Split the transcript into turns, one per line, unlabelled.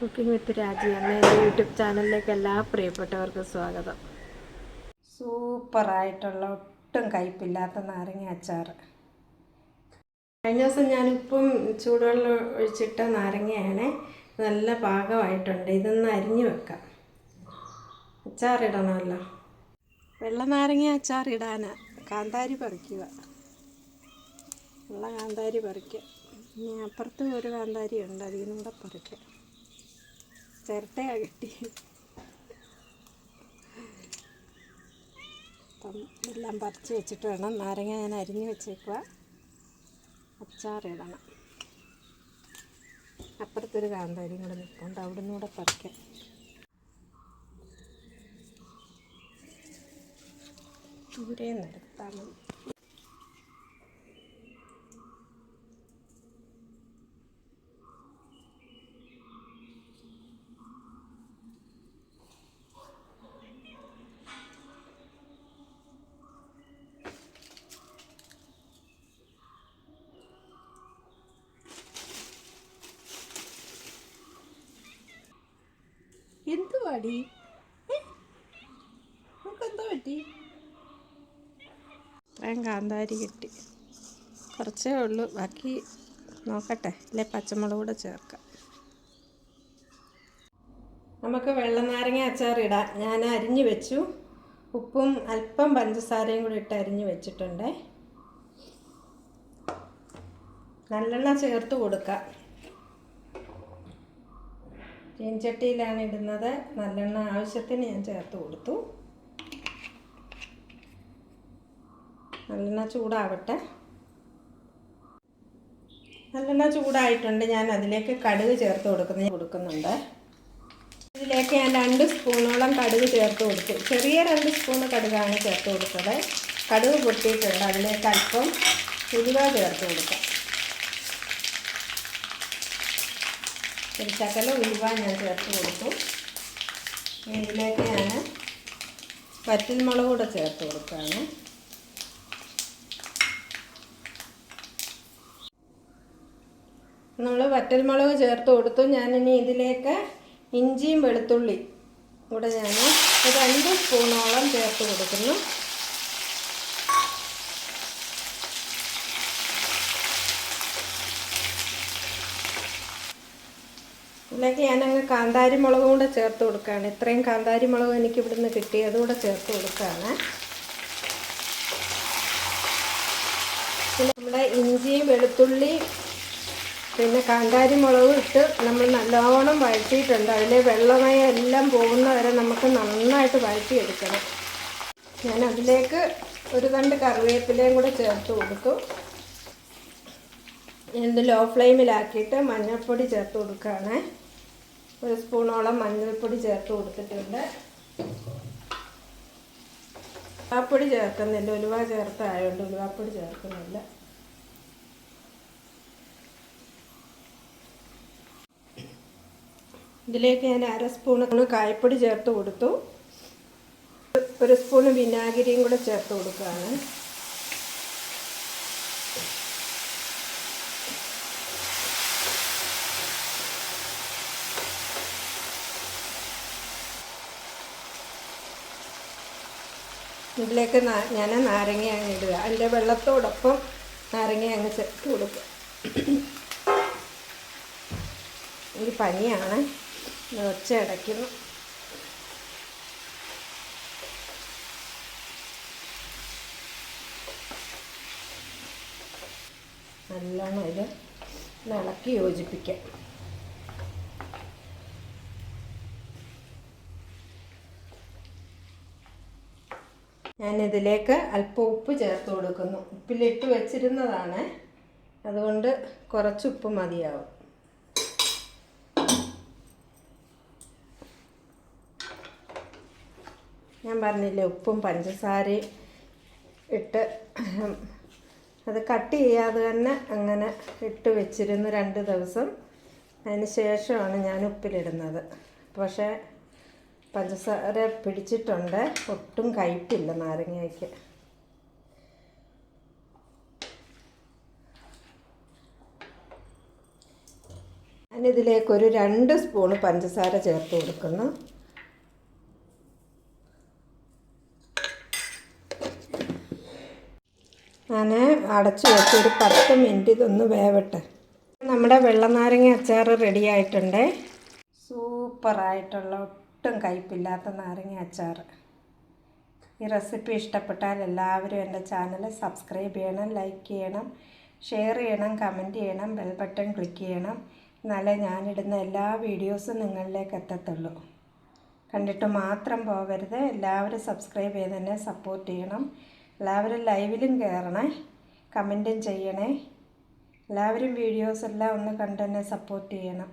Cooking വിത്ത് രാജി എന്ന എന്റെ യൂട്യൂബ് ചാനലിലേക്ക് എല്ലാ പ്രിയപ്പെട്ടവർക്കും സ്വാഗതം.
സൂപ്പറായിട്ടുള്ള ഒട്ടും കയ്പില്ലാത്ത നാരങ്ങ അച്ചാർ
കഴിഞ്ഞ ദിവസം ഞാനിപ്പം ചൂടുവെള്ളം ഒഴിച്ചിട്ട നാരങ്ങയാണ് നല്ല പാകമായിട്ടുണ്ട്. ഇതൊന്ന് അരിഞ്ഞു വെക്കാം. അച്ചാറിടണമല്ലോ വെള്ള നാരങ്ങ അച്ചാറിടാനാ കാന്താരി പറിക്കുക. വെള്ള കാന്താരി പറിക്കുക. ഇനി അപ്പുറത്ത് ഒരു കാന്താരി ഉണ്ട്. അതിനും നിന്നും കൂടെ പറിക്കാം. ചിരട്ടയാ കിട്ടി. അപ്പം എല്ലാം പറിച്ച് വെച്ചിട്ട് വേണം. നാരങ്ങ ഞാൻ അരിഞ്ഞ് വെച്ചേക്കുക അച്ചാറിടണം അപ്പുറത്തൊരു കാന്താരിയും കൂടെ നിൽപ്പുണ്ട്. അവിടെ നിന്ന് കൂടെ പറിക്കാം. ദൂരെ നിർത്താൻ എന്തുവാടി? നമുക്കെന്തോ പറ്റി? ഇത്രയും കാന്താരി കിട്ടി. കുറച്ചേ ഉള്ളൂ. ബാക്കി നോക്കട്ടെ. അല്ലെ പച്ചമുളക് കൂടെ ചേർക്കാം. നമുക്ക് വെള്ളനാരങ്ങ അച്ചാർ ഇടാം. ഞാൻ അരിഞ്ഞു വെച്ചു. ഉപ്പും അല്പം പഞ്ചസാരയും കൂടി ഇട്ട് അരിഞ്ഞു വെച്ചിട്ടുണ്ട്. നല്ലെണ്ണ ചേർത്ത് കൊടുക്കാം. ചീൻചട്ടിയിലാണ് ഇടുന്നത്. നല്ലെണ്ണ ആവശ്യത്തിന് ഞാൻ ചേർത്ത് കൊടുത്തു. നല്ലെണ്ണ ചൂടാവട്ടെ. നല്ലെണ്ണ ചൂടായിട്ടുണ്ട്. ഞാൻ അതിലേക്ക് കടുക് ചേർത്ത് കൊടുക്കുന്ന കൊടുക്കുന്നുണ്ട്. ഇതിലേക്ക് ഞാൻ രണ്ട് സ്പൂണോളം കടുക് ചേർത്ത് കൊടുത്തു. ചെറിയ രണ്ട് സ്പൂൺ കടുകാണ് ചേർത്ത് കൊടുത്തത്. കടുക് പൊട്ടിയിട്ടുണ്ട്. അതിലേക്ക് അല്പം ഉലുവ ചേർത്ത് കൊടുക്കാം. ഒരു ഉലുവ ഞാൻ ചേർത്ത് കൊടുത്തു. ഇതിലേക്ക് ഞാൻ വറ്റൽമുളക് കൂടെ ചേർത്ത് കൊടുക്കുകയാണ് നമ്മൾ വറ്റൽമുളക് ചേർത്ത് കൊടുത്തു. ഞാനിനി ഇതിലേക്ക് ഇഞ്ചിയും വെളുത്തുള്ളി കൂടെ ഞാൻ ഒരു രണ്ട് സ്പൂണോളം ചേർത്ത് കൊടുക്കുന്നു. ഇതിലേക്ക് ഞാനങ്ങ് കാന്താരി മുളകും കൂടെ ചേർത്ത് കൊടുക്കുകയാണ്. ഇത്രയും കാന്താരി മുളക് എനിക്ക് ഇവിടുന്ന് കിട്ടി. അതുകൂടെ ചേർത്ത് കൊടുക്കുകയാണ്. നമ്മുടെ ഇഞ്ചിയും വെളുത്തുള്ളി പിന്നെ കാന്താരി മുളകും ഇട്ട് നമ്മൾ നല്ലോണം വഴറ്റിയിട്ടുണ്ട്. അതിലെ വെള്ളമയം എല്ലാം പോകുന്ന വരെ നമുക്ക് നന്നായിട്ട് വഴറ്റിയെടുക്കണം. ഞാൻ അതിലേക്ക് ഒരു തണ്ട് കറിവേപ്പിലയും കൂടെ ചേർത്ത് കൊടുത്തു. ഇത് ലോ ഫ്ലെയിമിലാക്കിയിട്ട് മഞ്ഞൾപ്പൊടി ചേർത്ത് കൊടുക്കുകയാണ്. ഒരു സ്പൂണോളം മഞ്ഞൾപ്പൊടി ചേർത്ത് കൊടുത്തിട്ടുണ്ട്. ഉലുവാപ്പൊടി ചേർക്കുന്നില്ല. ഉലുവ ചേർത്തായതുകൊണ്ട് ഉലുവാപ്പൊടി ചേർക്കുന്നില്ല. ഇതിലേക്ക് ഞാൻ അര സ്പൂണ് കായപ്പൊടി ചേർത്ത് കൊടുത്തു. ഒരു സ്പൂണ് വിനാഗിരിയും കൂടെ ചേർത്ത് കൊടുക്കുകയാണ്. ഇതിലേക്ക് ഞാൻ നാരങ്ങ അങ്ങ് ഇടുക. അതിന്റെ വെള്ളത്തോടൊപ്പം നാരങ്ങ അങ്ങ് ചേർത്ത് കൊടുക്കുക. ഈ പനിയാണ്. ഒച്ച അടയ്ക്കുന്നു. നല്ലോണം ഇത് ഇളക്കി യോജിപ്പിക്കാം. ഞാനിതിലേക്ക് അല്പം ഉപ്പ് ചേർത്ത് കൊടുക്കുന്നു. ഉപ്പിലിട്ട് വെച്ചിരുന്നതാണ്. അതുകൊണ്ട് കുറച്ച് ഉപ്പ് മതിയാവും. ഞാൻ പറഞ്ഞില്ലേ ഉപ്പും പഞ്ചസാരയും ഇട്ട് അത് കട്ട് ചെയ്യാതെ തന്നെ അങ്ങനെ ഇട്ട് വെച്ചിരുന്നു രണ്ട് ദിവസം. അതിന് ശേഷമാണ് ഞാൻ ഉപ്പിലിടുന്നത്. പക്ഷേ പഞ്ചസാര പിടിച്ചിട്ടുണ്ട്. ഒട്ടും കയ്പില്ല നാരങ്ങയ്ക്ക്. ഞാനിതിലേക്ക് ഒരു രണ്ട് സ്പൂണ് പഞ്ചസാര ചേർത്ത് കൊടുക്കുന്നു. ഞാൻ അടച്ചു വെച്ച് ഒരു പത്ത് മിനിറ്റ് ഇതൊന്ന് വേവട്ടെ. നമ്മുടെ വെള്ളനാരങ്ങ അച്ചാർ റെഡി ആയിട്ടുണ്ട്.
സൂപ്പറായിട്ടുള്ള ഒട്ടും കയ്പില്ലാത്ത നാരങ്ങ അച്ചാർ ഈ റെസിപ്പി ഇഷ്ടപ്പെട്ടാൽ എല്ലാവരും എന്റെ ചാനൽ സബ്സ്ക്രൈബ് ചെയ്യണം ലൈക്ക് ചെയ്യണം ഷെയർ ചെയ്യണം കമന്റ് ചെയ്യണം ബെൽ ബട്ടൺ ക്ലിക്ക് ചെയ്യണം. എന്നാലേ ഞാനിടുന്ന എല്ലാ വീഡിയോസും നിങ്ങളിലേക്ക് എത്തത്തുള്ളൂ. കണ്ടിട്ട് മാത്രം പോകരുത്. എല്ലാവരും സബ്സ്ക്രൈബ് ചെയ്ത് തന്നെ സപ്പോർട്ട് ചെയ്യണം. എല്ലാവരും ലൈവിലും കയറണേ കമന്റും ചെയ്യണേ. എല്ലാവരും വീഡിയോസ് എല്ലാം ഒന്ന് കണ്ട് തന്നെ സപ്പോർട്ട് ചെയ്യണം.